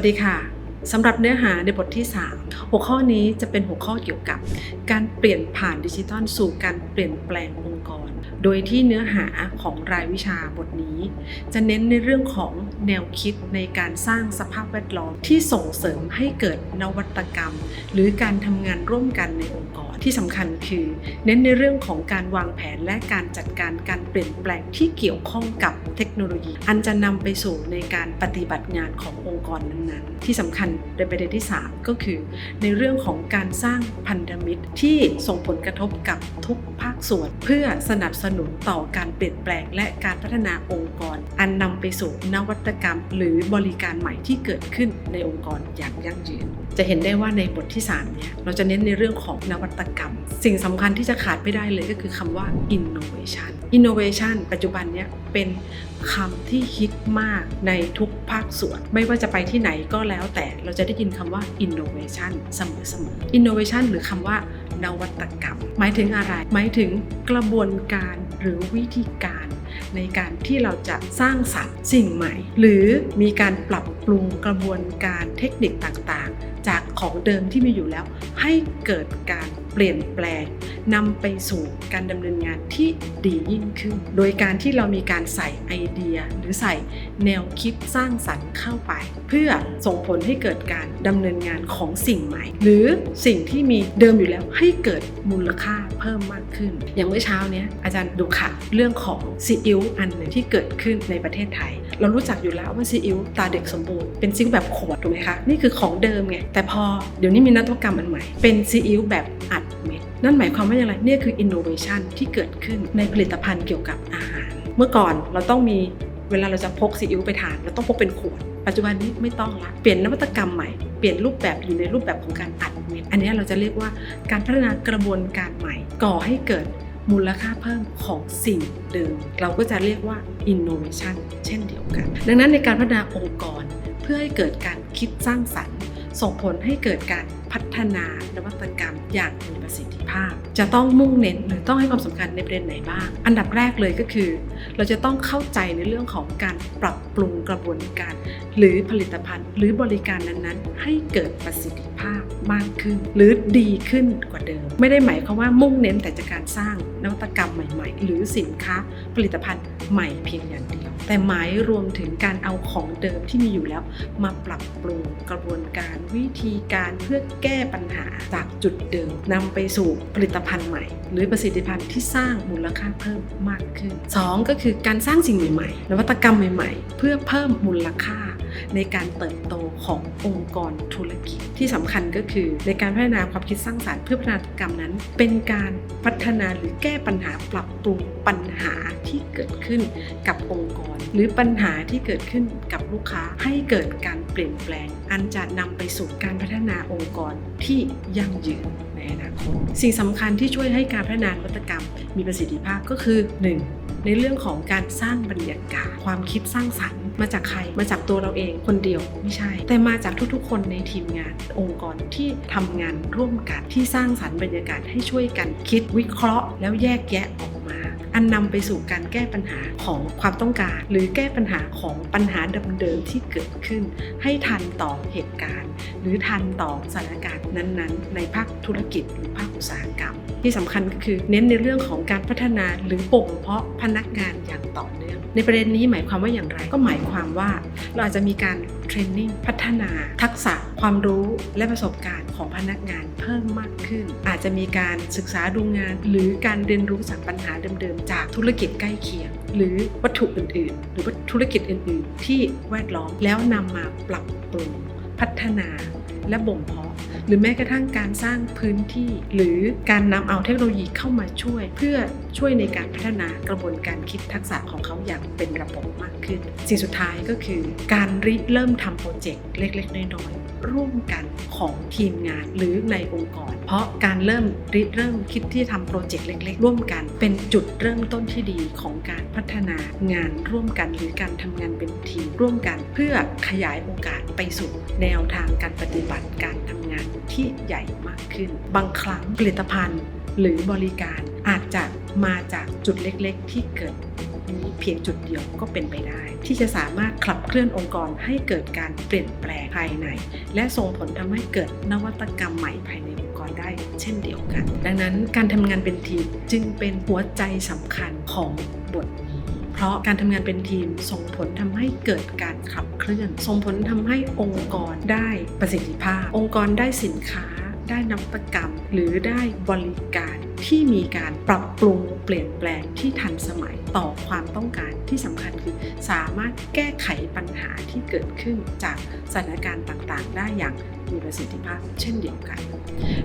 สวัสดีค่ะสำหรับเนื้อหาในบทที่ 3 หัวข้อนี้จะเป็นหัวข้อเกี่ยวกับ การเปลี่ยนผ่านดิจิทัลสู่การเปลี่ยนแปลงองค์กร โดยที่เนื้อหาของรายวิชาบทนี้ จะเน้นในเรื่องของแนวคิดในการสร้างสภาพแวดล้อมที่ส่งเสริมให้เกิดนวัตกรรม หรือการทำงานร่วมกันในองค์กร ที่สำคัญคือเน้นในเรื่องของการวางแผนและการจัดการการเปลี่ยนแปลงที่เกี่ยวข้องกับเทคโนโลยี อันจะนำไปสู่ในการปฏิบัติงานขององค์กรนั้นๆ ที่สำคัญในประเด็นที่ 3 ก็คือ ในเรื่องของการสร้างพันธมิตรที่ส่งผลกระทบกับทุกภาคส่วน เพื่อสนับสนุนต่อการเปลี่ยนแปลง และการพัฒนาองค์กร อันนำไปสู่นวัตกรรม หรือบริการใหม่ที่เกิดขึ้นในองค์กรอย่างยั่งยืน จะเห็นได้ว่าในบทที่3เนี่ยเราจะเน้นในเรื่องของนวัตกรรม สิ่งสำคัญที่จะขาดไม่ได้เลยก็คือคำว่า innovation innovation ปัจจุบันเนี่ยเป็นคำที่ฮิตมากในทุกภาคส่วน ไม่ว่าจะไปที่ไหนก็แล้วแต่เราจะได้ยินคำว่า innovation เสมอๆ innovation หรือคำว่านวัตกรรม หมายถึงอะไร หมายถึงกระบวนการหรือวิธีการในการที่เราจะสร้างสรรค์สิ่งใหม่ หรือมีการปรับปรุงกระบวนการเทคนิคต่างๆ จากของเดิมที่มีอยู่แล้ว ให้เกิดการเปลี่ยนแปลงนำไปสู่การดำเนินงานที่ดียิ่งขึ้น โดยการที่เรามีการใส่ไอเดีย หรือใส่แนวคิดสร้างสรรค์เข้าไป เพื่อส่งผลให้เกิดการดำเนินงานของสิ่งใหม่ หรือสิ่งที่มีเดิมอยู่แล้วให้เกิดมูลค่าเพิ่มมากขึ้น อย่างเมื่อเช้าเนี้ยอาจารย์ดูข่าวเรื่องของซีอิ๊วอันหนึ่งที่เกิดขึ้นในประเทศไทย เรารู้จักอยู่แล้วว่าซีอิ๊วตาเด็กสมบูรณ์เป็นซีอิ๊วแบบขวดถูกไหมคะนี่คือของเดิมไงแต่พอเดี๋ยวนี้มีนวัตกรรมอันใหม่ เป็นซีอิ๊วแบบอัด นั่นหมายความว่าอย่างไรเนี่ยคืออินโนเวชันที่เกิดขึ้นในผลิตภัณฑ์เกี่ยวกับอาหาร เมื่อก่อนเราต้องมีเวลาเราจะพกซีอิ๊วไปทานเราต้องพกเป็นขวด ปัจจุบันนี้ไม่ต้องละ เปลี่ยนนวัตกรรมใหม่ เปลี่ยนรูปแบบอยู่ในรูปแบบของการอัดเม็ด อันนี้เราจะเรียกว่าการพัฒนากระบวนการใหม่ ก่อให้เกิดมูลค่าเพิ่มของสิ่งเดิม เราก็จะเรียกว่า innovation เช่นเดียวกัน ดังนั้นในการพัฒนาองค์กรเพื่อให้เกิดการคิดสร้างสรรค์ ส่งผลให้เกิดการ พัฒนานวัตกรรมอย่างมีประสิทธิภาพ จะต้องมุ่งเน้นหรือต้องให้ความสำคัญในประเด็นไหนบ้าง อันดับแรกเลยก็คือ เราจะต้องเข้าใจในเรื่องของการปรับปรุงกระบวนการ หรือผลิตภัณฑ์ หรือบริการนั้นๆ ให้เกิดประสิทธิภาพมากขึ้น หรือดีขึ้นกว่าเดิม ไม่ได้หมายความว่ามุ่งเน้นแต่จะการสร้างนวัตกรรมใหม่ ๆ หรือสินค้าผลิตภัณฑ์ใหม่เพียงอย่างเดียว แต่หมายรวมถึงการเอาของเดิมที่มีอยู่แล้ว มาปรับปรุงกระบวนการวิธีการเพื่อแก้ปัญหาจากจุดเดิมนำไปสู่ผลิตภัณฑ์ใหม่ หรือประสิทธิภาพที่สร้างมูลค่าเพิ่มมากขึ้น 2 ก็คือการสร้างสิ่งใหม่ ๆ นวัตกรรมใหม่ ๆ เพื่อเพิ่มมูลค่า ในการเติบโตขององค์กรธุรกิจ ที่สำคัญก็คือ ในการพัฒนาความคิดสร้างสารรค์เพื่อพัฒนากรรมนั้น เป็นการพัฒนาหรือแก้ปัญหาปรับปรุงปัญหาที่เกิดขึ้นกับองค์กร หรือปัญหาที่เกิดขึ้นกับลูกค้าให้เกิดการเปลี่ยนแปลง อันจะนำไปสู่การพัฒนาองค์กรที่ยั่งยืนในอนาคตสิ่งสำคัญที่ช่วยให้การพัฒนานวัตกรรม มีประสิทธิภาพก็คือ 1. ในเรื่องของการสร้างบรรยากาศความคิดสร้างสรรค์ มาจากใคร มาจากตัวเราเองคนเดียวไม่ใช่ แต่มาจากทุกๆ คนในทีมงานองค์กรที่ทำงานร่วมกันที่สร้างสรรค์บรรยากาศให้ช่วยกันคิดวิเคราะห์แล้วแยกแยะออก อันนำไปสู่การแก้ปัญหาของความต้องการ หรือแก้ปัญหาของปัญหาเดิมๆที่เกิดขึ้น ให้ทันต่อเหตุการณ์ หรือทันต่อสถานการณ์นั้นๆ ในภาคธุรกิจหรือภาคอุตสาหกรรม ที่สำคัญก็คือเน้นในเรื่องของการพัฒนาหรือบ่มเพาะพนักงานอย่างต่อเนื่องในประเด็นนี้หมายความว่าอย่างไรก็หมายความว่าเราอาจจะมีการ เทรนนิ่งพัฒนาทักษะความรู้และประสบการณ์ของพนักงานเพิ่มมากขึ้น อาจจะมีการศึกษาดูงาน หรือการเรียนรู้จากปัญหาเดิมๆ จากธุรกิจใกล้เคียง หรือวัตถุอื่นๆ หรือว่าธุรกิจอื่นๆ ที่แวดล้อมแล้วนำมาปรับปรุงพัฒนาและบ่มเพาะหรือแม้กระทั่งการสร้างพื้นที่ หรือการนำเอาเทคโนโลยีเข้ามาช่วย เพื่อช่วยในการพัฒนากระบวนการคิดทักษะของเขาอย่างเป็นระบบมากขึ้น สิ่งสุดท้ายก็คือการริเริ่มทำโปรเจกต์เล็ก ๆ น้อยๆร่วมกันของทีมงานหรือในองค์กร เพราะการเริ่มริเริ่มคิดที่ทำโปรเจกต์เล็ก ๆ ร่วมกัน เป็นจุดเริ่มต้นที่ดีของการพัฒนางานร่วมกัน หรือการทำงานเป็นทีมร่วมกัน เพื่อขยายโอกาสไปสู่แนวทางการปฏิบัติการทำงานที่ใหญ่มากขึ้น บางครั้งผลิตภัณฑ์ หรือบริการอาจจะมาจากจุดเล็กๆ ที่เกิดนี้เพียงจุดเดียวก็เป็นไปได้ ที่จะสามารถขับเคลื่อนองค์กรให้เกิดการเปลี่ยนแปลงภายใน และส่งผลทำให้เกิดนวัตกรรมใหม่ภายในองค์กรได้ เช่นเดียวกัน ดังนั้นการทำงานเป็นทีมจึงเป็นหัวใจสำคัญของบทนี้เพราะการทำงานเป็นทีมส่งผลทำให้เกิดการขับเคลื่อน ส่งผลทำให้องค์กรได้ประสิทธิภาพ องค์กรได้สินค้า ได้นวัตกรรม หรือได้บริการที่มีการปรับปรุงเปลี่ยนแปลงที่ทันสมัยต่อความต้องการที่สำคัญคือ สามารถแก้ไขปัญหาที่เกิดขึ้นจากสถานการณ์ต่างๆ ได้อย่างมีประสิทธิภาพเช่นเดียวกัน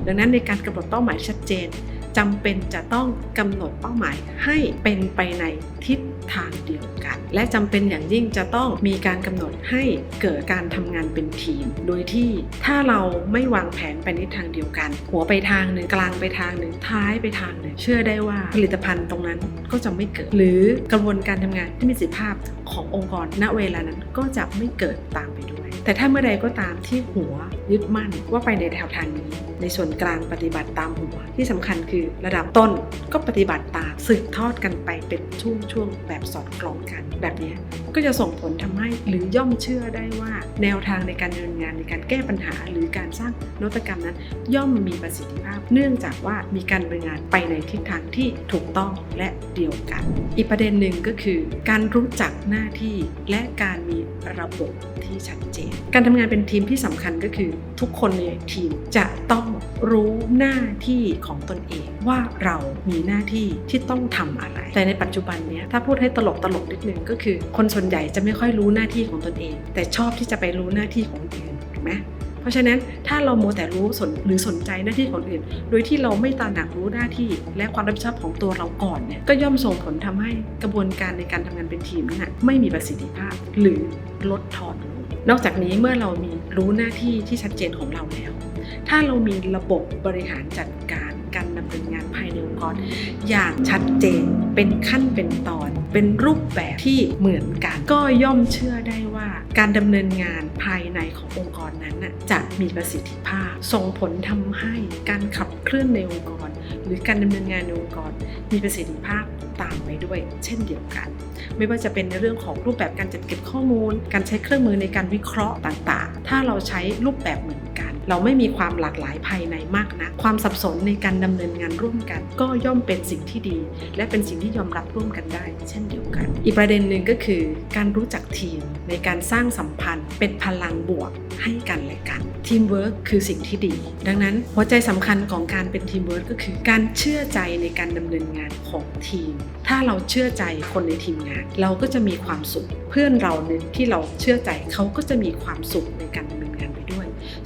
ดังนั้นในการกำหนดเป้าหมายชัดเจน จำเป็นจะต้องกำหนดเป้าหมายให้เป็นไปในทิศทางเดียวกัน และจำเป็นอย่างยิ่งจะต้องมีการกำหนดให้เกิดการทำงานเป็นทีม โดยที่ถ้าเราไม่วางแผนไปในทางเดียวกัน หัวไปทางหนึ่งกลางไปทางหนึ่งท้ายไปทางหนึ่งเชื่อได้ว่าผลิตภัณฑ์ตรงนั้นก็จะไม่เกิด หรือกระบวนการทำงานที่มีประสิทธิภาพขององค์กรณเวลานั้นก็จะไม่เกิดตามไปด้วย แต่ถ้าเมื่อใดก็ตามที่หัวยึดมั่นว่าไปในแนวทางนี้ในส่วนกลางปฏิบัติตามหัว ที่สำคัญคือระดับต้นก็ปฏิบัติตามสืบทอดกันไปเป็นช่วงๆแบบสอดคล้องกันแบบนี้ก็จะส่งผลทำให้หรือย่อมเชื่อได้ว่า แนวทางในการดำเนินงานในการแก้ปัญหา หรือการสร้างนวัตกรรมนั้น ย่อมมีประสิทธิภาพ เนื่องจากว่ามีการดำเนินงานไปในทิศทางที่ถูกต้องและเดียวกัน อีกประเด็นหนึ่งก็คือ การรู้จักหน้าที่และการมีระบบที่ชัดเจน การทำงานเป็นทีมที่สำคัญก็คือ ทุกคนในทีมจะต้องรู้หน้าที่ของตนเองว่าเรามีหน้าที่ที่ต้องทำอะไร แต่ในปัจจุบันเนี้ยถ้าพูดให้ตลกตลกนิดนึงก็คือ คนส่วนใหญ่จะไม่ค่อยรู้หน้าที่ของตนเอง แต่ชอบที่จะไปรู้หน้าที่ของคนอื่นถูกไหมเพราะฉะนั้นถ้าเราโมแต่รู้สนหรือสนใจหน้าที่ของคนอื่น โดยที่เราไม่ตระหนักรู้หน้าที่ และความรับผิดชอบของตัวเราก่อนเนี่ยก็ย่อมส่งผลทำให้กระบวนการในการทำงานเป็นทีมนั้นะไม่มีประสิทธิภาพหรือลดทอนนอกจากนี้เมื่อเรามีรู้หน้าที่ที่ชัดเจนของเราแล้ว ถ้าเรามีระบบบริหารจัดการการดำเนินงานภายในองค์กร อย่างชัดเจนเป็นขั้นเป็นตอน เป็นรูปแบบที่เหมือนกัน ก็ย่อมเชื่อได้ว่า การดำเนินงานภายในขององค์กรนั้นจะมีประสิทธิภาพ ส่งผลทำให้การขับเคลื่อนในองค์กร หรือการดำเนินงานในองค์กร มีประสิทธิภาพตามไปด้วย เช่นเดียวกัน ไม่ว่าจะเป็นในเรื่องของรูปแบบการจัดเก็บข้อมูล การใช้เครื่องมือในการวิเคราะห์ต่างๆ ถ้าเราใช้รูปแบบเหมือน เราไม่มีความหลากหลายภายในมากนะความสับสนในการดำเนินงานร่วมกัน ก็ย่อมเป็นสิ่งที่ดี และเป็นสิ่งที่ยอมรับร่วมกันได้ เช่นเดียวกัน อีกประเด็นหนึ่งก็คือ การรู้จักทีมในการสร้างสัมพันธ์เป็นพลังบวกให้กันและกันทีมเวิร์คคือสิ่งที่ดี ดังนั้นหัวใจสำคัญของการเป็นทีมเวิร์คก็คือการเชื่อใจในการดำเนินงานของทีม ถ้าเราเชื่อใจคนในทีมงาน เราก็จะมีความสุข เพื่อนเราเนี่ยที่เราเชื่อใจเขาก็จะมีความสุขในการดำเนินงานไป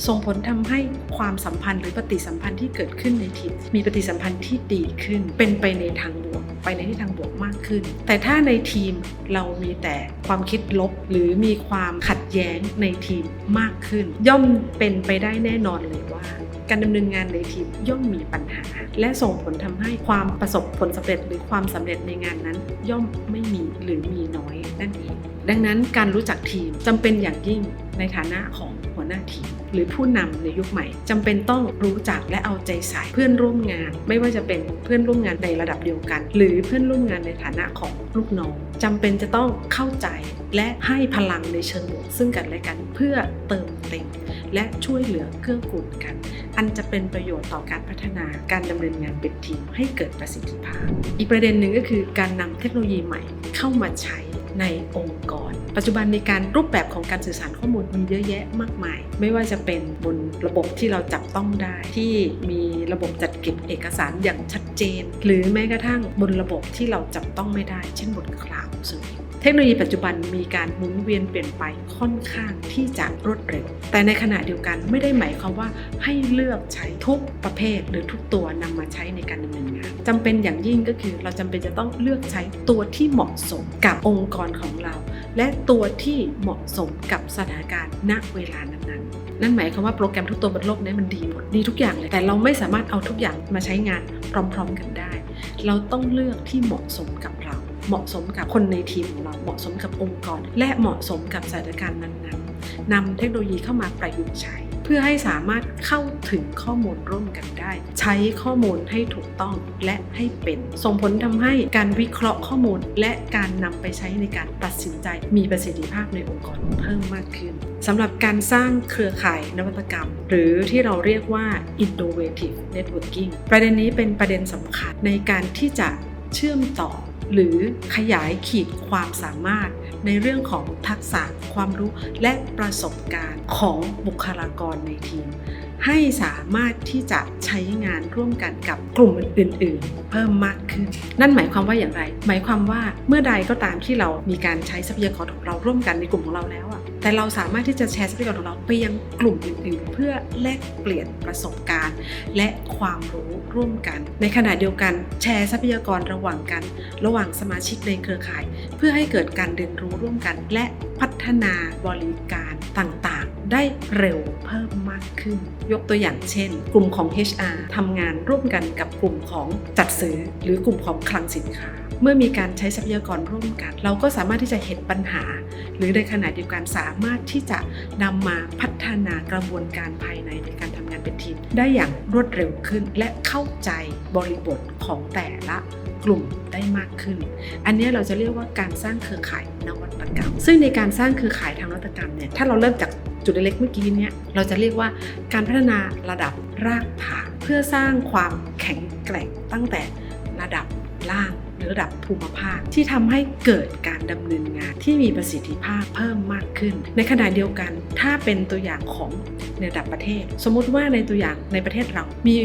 ส่งผลทำให้ความสัมพันธ์หรือปฏิสัมพันธ์ที่เกิดขึ้นในทีมมีปฏิสัมพันธ์ที่ดีขึ้น เป็นไปในทางบวก ไปในทิศทางบวกมากขึ้น แต่ถ้าในทีมเรามีแต่ความคิดลบ หรือมีความขัดแย้งในทีมมากขึ้น ย่อมเป็นไปได้แน่นอนเลยว่าการดำเนินงานในทีมย่อมมีปัญหา และส่งผลทำให้ความประสบผลสำเร็จหรือความสำเร็จในงานนั้น ย่อมไม่มีหรือมีน้อยนั่นเอง ดังนั้นการรู้จักทีมจำเป็นอย่างยิ่งในฐานะของ หน้าทีมหรือผู้นำในยุคใหม่จำเป็นต้องรู้จักและเอาใจใส่เพื่อนร่วมงาน ไม่ว่าจะเป็นเพื่อนร่วมงานในระดับเดียวกัน หรือเพื่อนร่วมงานในฐานะของลูกน้องจำเป็นจะต้องเข้าใจและให้พลังในเชิงบวกซึ่งกันและกันเพื่อเติมเต็มและช่วยเหลือเกื้อกูลกัน อันจะเป็นประโยชน์ต่อการพัฒนาการดำเนินงานเป็นทีมให้เกิดประสิทธิภาพ อีกประเด็นหนึ่งก็คือการนำเทคโนโลยีใหม่เข้ามาใช้ ในองค์กร ปัจจุบันในการรูปแบบของการสื่อสารข้อมูลมีเยอะแยะมากมาย ไม่ว่าจะเป็นบนระบบที่เราจับต้องได้ ที่มีระบบจัดเก็บเอกสารอย่างชัดเจน หรือแม้กระทั่งบนระบบที่เราจับต้องไม่ได้ เช่นบนคลาวด์เซอร์วิสเทคโนโลยีปัจจุบันมีการหมุนเวียนเปลี่ยนไปค่อนข้างที่จะรวดเร็ว แต่ในขณะเดียวกันไม่ได้หมายความว่าให้เลือกใช้ทุกประเภทหรือทุกตัวนำมาใช้ในการดำเนินงาน จำเป็นอย่างยิ่งก็คือ เราจำเป็นจะต้องเลือกใช้ตัวที่เหมาะสมกับองค์กรของเรา และตัวที่เหมาะสมกับสถานการณ์ณเวลานั้นๆ นั่นหมายความว่าโปรแกรมทุกตัวบนโลกนี้มันดีหมดดีทุกอย่างเลย แต่เราไม่สามารถเอาทุกอย่างมาใช้งานพร้อม ๆ กันได้ เราต้องเลือกที่เหมาะสมกับเรา เหมาะสมกับคนในทีมของเรา เหมาะสมกับองค์กร และเหมาะสมกับสถานการณ์นั้นๆนำเทคโนโลยีเข้ามาประยุกต์ใช้ พื่อให้สามารถเข้าถึงข้อมูลร่วมกันได้ ใช้ข้อมูลให้ถูกต้องและให้เป็น ส่งผลทำให้การวิเคราะห์ข้อมูล และการนำไปใช้ในการตัดสินใจ มีประสิทธิภาพในองค์กรเพิ่มมากขึ้นสำหรับการสร้างเครือข่ายนวัตกรรม หรือที่เราเรียกว่า innovative networking ประเด็นนี้เป็นประเด็นสำคัญในการที่จะเชื่อมต่อหรือขยายขีดความสามารถ ในเรื่องของทักษะความรู้และประสบการณ์ของบุคลากรในทีม ให้สามารถที่จะใช้งานร่วมกันกับกลุ่มอื่น ๆ เพิ่มมากขึ้น นั่นหมายความว่าอย่างไร หมายความว่าเมื่อใดก็ตามที่เรามีการใช้ทรัพยากรของเราร่วมกันในกลุ่มของเราแล้วอะ แต่เราสามารถที่จะแชร์ทรัพยากรของเราไปยังกลุ่มอื่นๆ เพื่อแลกเปลี่ยนประสบการณ์ และความรู้ร่วมกัน ในขณะเดียวกันแชร์ทรัพยากรระหว่างกัน ระหว่างสมาชิกในเครือข่าย เพื่อให้เกิดการเรียนรู้ร่วมกัน และพัฒนาบริการต่างๆ ได้เร็วเพิ่มมากขึ้น ยกตัวอย่างเช่น กลุ่มของ HR ทำงานร่วมกันกับกลุ่มของจัดซื้อหรือกลุ่มของคลังสินค้า เมื่อมีการใช้ทรัพยากรร่วมกัน เราก็สามารถที่จะเห็นปัญหา หรือในขณะเดียวกันสามารถที่จะนำมาพัฒนากระบวนการภายในในการทำงานเป็นทีมได้อย่างรวดเร็วขึ้น และเข้าใจบริบทของแต่ละกลุ่มได้มากขึ้น อันนี้เราจะเรียกว่าการสร้างเครือข่ายนวัตกรรม ซึ่งในการสร้างเครือข่ายทางนวัตกรรมเนี่ย ถ้าเราเริ่มจากจุดเล็กเมื่อกี้เนี่ย เราจะเรียกว่าการพัฒนาระดับรากฐานเพื่อสร้างความแข็งแกร่งตั้งแต่ระดับล่าง หรือระดับภูมิภาค ที่ทำให้เกิดการดำเนินงานที่มีประสิทธิภาพเพิ่มมากขึ้น ในขณะเดียวกัน ถ้าเป็นตัวอย่างของในระดับประเทศ สมมุติว่าในตัวอย่างในประเทศเรามี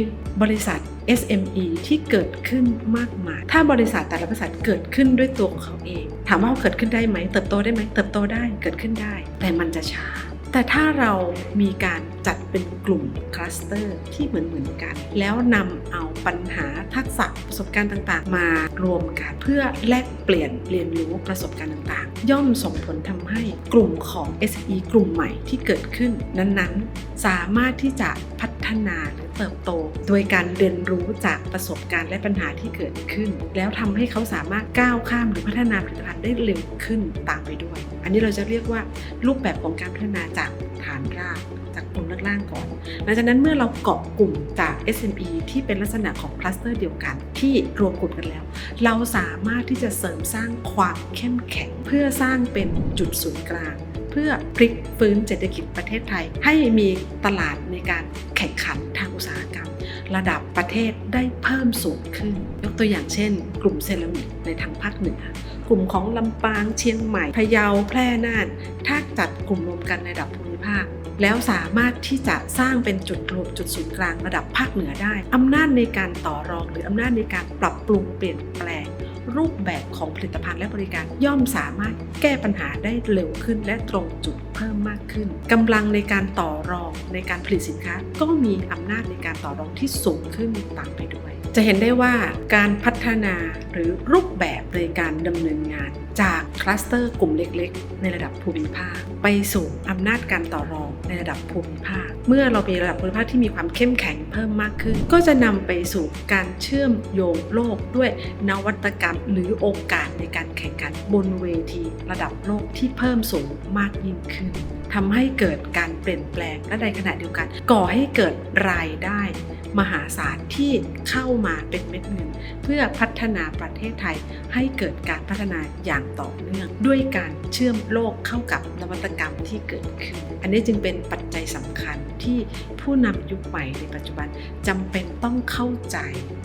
บริษัท SME ที่เกิดขึ้นมากมาย ถ้าบริษัทแต่ละบริษัทเกิดขึ้นด้วยตัวของเขาเอง ถามว่าเขาเกิดขึ้นได้ไหม เติบโตได้ไหม เติบโตได้ เกิดขึ้นได้ แต่มันจะช้า แต่ถ้าเรามีการจัดเป็นกลุ่มคลัสเตอร์ที่เหมือนเหมือนๆกัน แล้วนำเอาปัญหาทักษะประสบการณ์ต่างๆ มารวมกัน เพื่อแลกเปลี่ยนเรียนรู้ประสบการณ์ต่างๆ ย่อมส่งผลทำให้กลุ่มของ SE กลุ่มใหม่ที่เกิดขึ้นนั้นๆ สามารถที่จะพัฒ นาหรือเติบโต โดยการเรียนรู้จากประสบการณ์และปัญหาที่เกิดขึ้น แล้วทำให้เขาสามารถก้าวข้ามหรือพัฒนาผลิตภัณฑ์ได้เร็วขึ้นตามไปด้วย อันนี้เราจะเรียกว่ารูปแบบของการพัฒนาจากฐานรากจากกลุ่มล่างๆก่อน หลังจากนั้นเมื่อเราเกาะกลุ่มจาก SME ที่เป็นลักษณะของคลัสเตอร์เดียวกัน ที่รวมกลุ่มกันแล้ว เราสามารถที่จะเสริมสร้างความเข้มแข็ง เพื่อสร้างเป็นจุดศูนย์กลาง เพื่อพลิกฟื้นเศรษฐกิจประเทศไทย ให้มีตลาดในการแข่งขันทางอุตสาหกรรม ระดับประเทศได้เพิ่มสูงขึ้น ยกตัวอย่างเช่น กลุ่มเซรามิกในทางภาคเหนือกลุ่มของลำปางเชียงใหม่พะเยาแพร่น่าน ถ้าจัดกลุ่มรวมกันในระดับภูมิภาค แล้วสามารถที่จะสร้างเป็นจุดรวมจุดศูนย์กลางระดับภาคเหนือได้อำนาจในการต่อรองหรืออำนาจในการปรับปรุงเปลี่ยนแปลง รูปแบบของผลิตภัณฑ์และบริการ ย่อมสามารถแก้ปัญหาได้เร็วขึ้น และตรงจุดเพิ่มมากขึ้นกำลังในการต่อรองในการผลิตสินค้า ก็มีอำนาจในการต่อรองที่สูงขึ้นตามไปด้วย จะเห็นได้ว่าการพัฒนาหรือรูปแบบในการดำเนินงานจากคลัสเตอร์กลุ่มเล็ก ๆ ในระดับภูมิภาค ไปสู่อำนาจการต่อรองในระดับภูมิภาค เมื่อเรามีระดับคุณภาพที่มีความเข้มแข็งเพิ่มมากขึ้น ก็จะนำไปสู่การเชื่อมโยงโลกด้วยนวัตกรรม หรือโอกาสในการแข่งขันบนเวทีระดับโลกที่เพิ่มสูงมากยิ่งขึ้นทำให้เกิดการเปลี่ยนแปลงและในขณะเดียวกัน ก่อให้เกิดรายได้ มหาศาลที่เข้ามาเป็นเม็ดเงิน เพื่อพัฒนาประเทศไทยให้เกิดการพัฒนาอย่างต่อเนื่อง ด้วยการเชื่อมโลกเข้ากับนวัตกรรมที่เกิดขึ้น อันนี้จึงเป็นปัจจัยสำคัญที่ผู้นำยุคใหม่ในปัจจุบันจำเป็นต้องเข้าใจ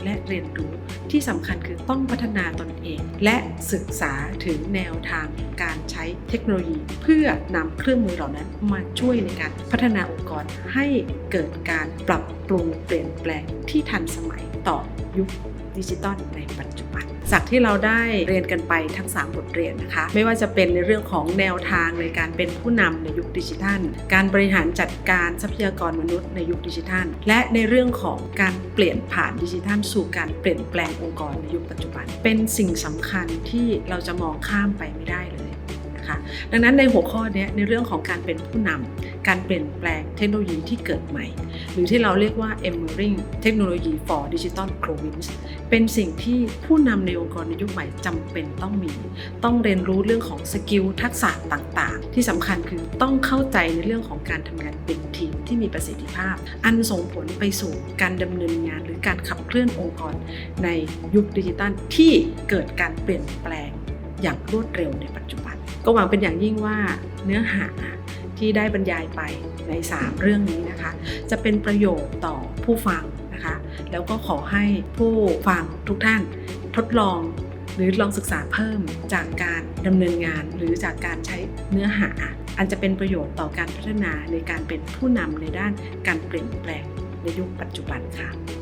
และเรียนรู้ที่สำคัญคือต้องพัฒนาตนเอง และศึกษาถึงแนวทางการใช้เทคโนโลยี เพื่อนำเครื่องมือเหล่านั้นมาช่วยในการพัฒนาองค์กรให้เกิดการปรับปรุงเปลี่ยนแปลงที่ทันสมัยต่อยุคดิจิตอลในปัจจุบัน จากที่เราได้เรียนกันไปทั้ง 3 บทเรียนนะคะ ไม่ว่าจะเป็นในเรื่องของแนวทางในการเป็นผู้นำในยุคดิจิทัล การบริหารจัดการทรัพยากรมนุษย์ในยุคดิจิทัล และในเรื่องของการเปลี่ยนผ่านดิจิทัล สู่การเปลี่ยนแปลงองค์กรในยุคปัจจุบัน เป็นสิ่งสำคัญที่เราจะมองข้ามไปไม่ได้เลยนะคะ ดังนั้นในหัวข้อเนี้ยในเรื่องของการเป็นผู้นำ การเปลี่ยนแปลงเทคโนโลยีที่เกิดใหม่ หรือที่เราเรียกว่า Emerging Technology for Digital Province เป็นสิ่งที่ผู้นำในองค์กรในยุคใหม่จำเป็นต้องมี ต้องเรียนรู้เรื่องของสกิลทักษะต่างๆ ที่สำคัญคือต้องเข้าใจในเรื่องของการทำงานเป็นทีมที่มีประสิทธิภาพ อันส่งผลไปสู่การดำเนินงานหรือการขับเคลื่อนองค์กรในยุคดิจิตัลที่เกิดการเปลี่ยนแปลงอย่างรวดเร็วในปัจจุบัน ก็หวังเป็นอย่างยิ่งว่าเนื้อหา ที่ได้บรรยายไปใน 3 เรื่องนี้นะคะ จะเป็นประโยชน์ต่อผู้ฟังนะคะ แล้วก็ขอให้ผู้ฟังทุกท่านทดลองหรือลองศึกษาเพิ่มจากการดำเนินงานหรือจากการใช้เนื้อหา อันจะเป็นประโยชน์ต่อการพัฒนาในการเป็นผู้นำในด้านการเปลี่ยนแปลงในยุคปัจจุบันค่ะสวัสดีค่ะ